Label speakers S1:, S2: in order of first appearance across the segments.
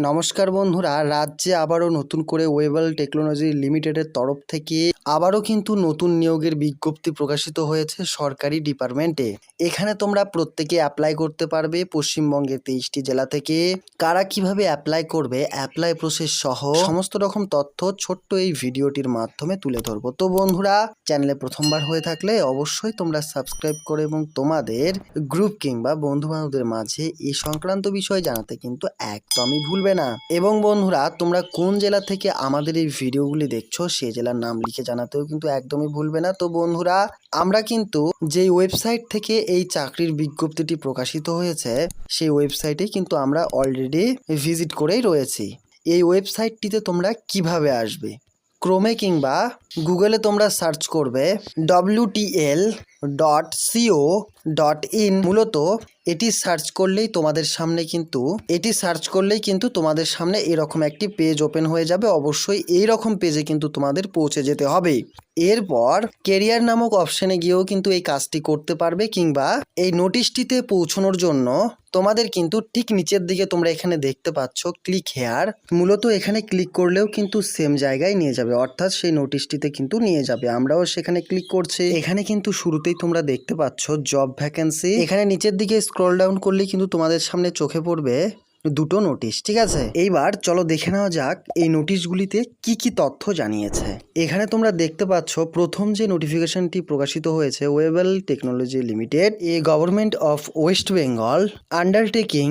S1: নমস্কার বন্ধুরা রাজ্যে আবারও নতুন করে ওয়েবল টেকনোলজি লিমিটেডের তরফ থেকে আবারও কিন্তু নতুন নিয়োগের বিজ্ঞপ্তি প্রকাশিত হয়েছে সরকারি ডিপার্টমেন্টে। এখানে তোমরা প্রত্যেকে অ্যাপ্লাই করতে পারবে পশ্চিমবঙ্গের তেইশটি জেলা থেকে। কারা কীভাবে অ্যাপ্লাই করবে অ্যাপ্লাই প্রসেস সহ সমস্ত রকম তথ্য ছোট্ট এই ভিডিওটির মাধ্যমে তুলে ধরবো। তো বন্ধুরা, চ্যানেলে প্রথমবার হয়ে থাকলে অবশ্যই তোমরা সাবস্ক্রাইব করে এবং তোমাদের গ্রুপ কিংবা বন্ধু বান্ধবদের মাঝে এই সংক্রান্ত বিষয় জানাতে কিন্তু একদমই ভুলবে না। এবং বন্ধুরা, তোমরা কোন জেলা থেকে আমাদের এই ভিডিওগুলি দেখছ সেই জেলার নাম লিখে জানাতেও কিন্তু একদমই ভুলবে না। তো বন্ধুরা, আমরা কিন্তু যেই ওয়েবসাইট থেকে এই চাকরির বিজ্ঞপ্তিটি প্রকাশিত হয়েছে, সেই ওয়েবসাইটে কিন্তু আমরা অলরেডি ভিজিট করেই রয়েছি। এই ওয়েবসাইটটিতে তোমরা কীভাবে আসবে? ক্রোমে কিংবা গুগলে তোমরা সার্চ করবে WTL dot C O dot in মূলত এটি সার্চ করলেই তোমাদের সামনে কিন্তু, এটি সার্চ করলেই কিন্তু তোমাদের সামনে এরকম একটি পেজ ওপেন হয়ে যাবে। অবশ্যই এই রকম পেজে কিন্তু তোমাদের পৌঁছে যেতে হবে। এরপর কেরিয়ার নামক অপশনে গিয়েও কিন্তু এই কাজটি করতে পারবে কিংবা এই নোটিশটিতে পৌঁছানোর জন্য তোমাদের কিন্তু ঠিক নিচের দিকে তোমরা এখানে দেখতে পাচ্ছ ক্লিক হেয়ার মূলত এখানে ক্লিক করলেও কিন্তু সেম জায়গায় নিয়ে যাবে, অর্থাৎ সেই নোটিশটিতে কিন্তু নিয়ে যাবে। আমরাও সেখানে ক্লিক করছি। এখানে কিন্তু শুরুতেই তোমরা দেখতে পাচ্ছ জব ভ্যাকেন্সি এখানে নিচের দিকে স্ক্রল ডাউন করলে কিন্তু তোমাদের সামনে চোখে পড়বে দুটো নোটিশ ঠিক আছে? এইবার চলো দেখে নেওয়া যাক এই নোটিশগুলিতে কি কি তথ্য জানিয়েছে। এখানে তোমরা দেখতে পাচ্ছ, প্রথম যে নোটিফিকেশনটি প্রকাশিত হয়েছে Webel technology limited a government of West Bengal undertaking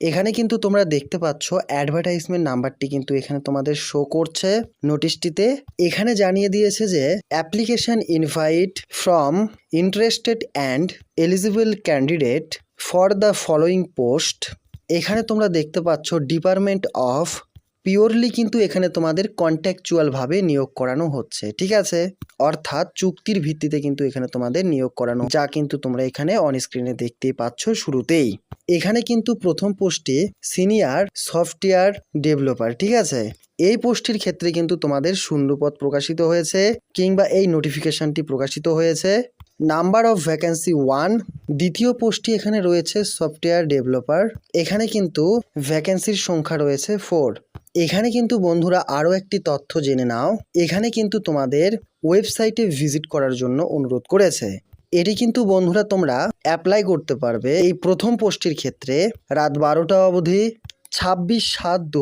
S1: এখানে কিন্তু তোমরা দেখতে পাচ্ছ অ্যাডভার্টাইজমেন্ট নাম্বারটি কিন্তু এখানে তোমাদের শো করছে নোটিশটিতে এখানে জানিয়ে দিয়েছে যে application invite from interested and eligible candidate for the following post এখানে তোমরা দেখতে পাচ্ছ ডিপার্টমেন্ট অফ পিওরলি কিন্তু এখানে তোমাদের কন্ট্যাকচুয়ালভাবে নিয়োগ করানো হচ্ছে, ঠিক আছে? অর্থাৎ চুক্তির ভিত্তিতে কিন্তু এখানে তোমাদের নিয়োগ করানো, যা কিন্তু তোমরা এখানে অন স্ক্রিনে দেখতেই পাচ্ছ শুরুতেই। এখানে কিন্তু প্রথম পোস্টে সিনিয়র সফটওয়্যার ডেভেলপার, ঠিক আছে? এই পোস্টটির ক্ষেত্রে কিন্তু তোমাদের শূন্যপদ প্রকাশিত হয়েছে কিংবা এই নোটিফিকেশনটি প্রকাশিত হয়েছে। নাম্বার অফ ভ্যাকেন্সি ওয়ান দ্বিতীয় পোস্টটি এখানে রয়েছে সফটওয়্যার ডেভেলপার এখানে কিন্তু ভ্যাকেন্সির সংখ্যা রয়েছে ফোর এখানে কিন্তু বন্ধুরা আরও একটি তথ্য জেনে নাও। এখানে কিন্তু তোমাদের ওয়েবসাইটে ভিজিট করার জন্য অনুরোধ করেছে। এটি কিন্তু বন্ধুরা তোমরা অ্যাপ্লাই করতে পারবে এই প্রথম পোস্টটির ক্ষেত্রে। রাত বারোটা অবধি ছাব্বিশ সাত দু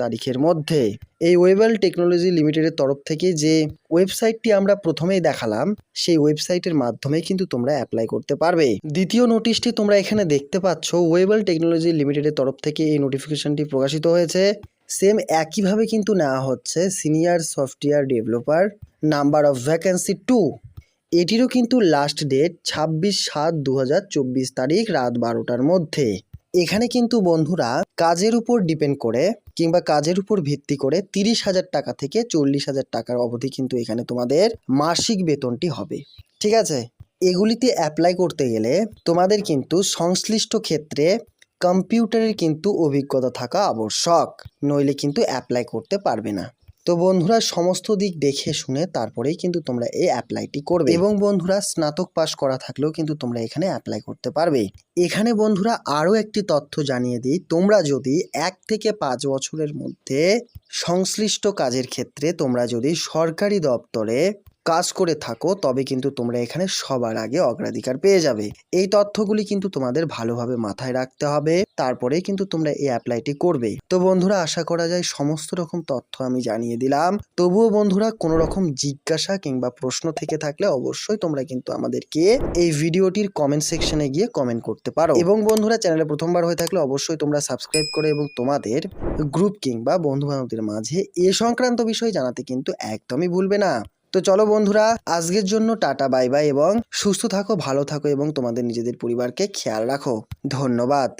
S1: তারিখের মধ্যে। এই ওয়েবেল টেকনোলজি লিমিটেডের তরফ থেকে যে ওয়েবসাইটটি আমরা প্রথমেই দেখালাম, সেই ওয়েবসাইটের মাধ্যমে কিন্তু তোমরা অ্যাপ্লাই করতে পারবে। দ্বিতীয় নোটিশটি তোমরা এখানে দেখতে পাচ্ছ ওয়েবেল টেকনোলজি লিমিটেডের তরফ থেকে এই নোটিফিকেশনটি প্রকাশিত হয়েছে। সেম একইভাবে কিন্তু নেওয়া হচ্ছে senior software developer number of vacancy two এটিরও কিন্তু লাস্ট ডেট ছাব্বিশ সাত দু তারিখ রাত বারোটার মধ্যে। এখানে কিন্তু বন্ধুরা কাজের উপর ডিপেন্ড করে কিংবা কাজের উপর ভিত্তি করে তিরিশ হাজার টাকা থেকে চল্লিশ হাজার টাকার অবধি কিন্তু এখানে তোমাদের মাসিক বেতনটি হবে। ঠিক আছে? এগুলিতে অ্যাপ্লাই করতে গেলে তোমাদের কিন্তু সংশ্লিষ্ট ক্ষেত্রে কম্পিউটারের কিন্তু অভিজ্ঞতা থাকা আবশ্যক। নইলে কিন্তু অ্যাপ্লাই করতে পারবে না। তো বন্ধুরা সমস্ত দিক দেখে শুনে তারপরেই কিন্তু তোমরা এই অ্যাপ্লাইটি করবে। এবং বন্ধুরা স্নাতক পাশ করা থাকলেও কিন্তু তোমরা এখানে অ্যাপ্লাই করতে পারবে। এখানে বন্ধুরা আরও একটি তথ্য জানিয়ে দিই, তোমরা যদি এক থেকে পাঁচ বছরের মধ্যে সংশ্লিষ্ট কাজের ক্ষেত্রে তোমরা যদি সরকারি দপ্তরে কাজ করে থাকো, তবে কিন্তু তোমরা এখানে সবার আগে অগ্রাধিকার পেয়ে যাবে। এই তথ্যগুলি কিন্তু তোমাদের ভালোভাবে মাথায় রাখতে হবে, তারপরে কিন্তু তোমরা এই অ্যাপ্লাইটি করবে। তো বন্ধুরা, আশা করা যায় সমস্ত রকম তথ্য আমি জানিয়ে দিলাম। তবুও বন্ধুরা, কোনো রকম জিজ্ঞাসা কিংবা প্রশ্ন থেকে থাকলে অবশ্যই তোমরা কিন্তু আমাদেরকে এই ভিডিওটির কমেন্ট সেকশনে গিয়ে কমেন্ট করতে পারো। এবং বন্ধুরা চ্যানেলে প্রথমবার হয়ে থাকলে অবশ্যই তোমরা সাবস্ক্রাইব করে এবং তোমাদের গ্রুপ কিংবা বন্ধু বান্ধবদের মাঝে এ সংক্রান্ত বিষয় জানাতে কিন্তু একদমই ভুলবে না। তো চলো বন্ধুরা, আজকের জন্য টাটা, বাই বাই এবং সুস্থ থাকো, ভালো থাকো এবং তোমাদের নিজেদের পরিবারকে খেয়াল রাখো। ধন্যবাদ।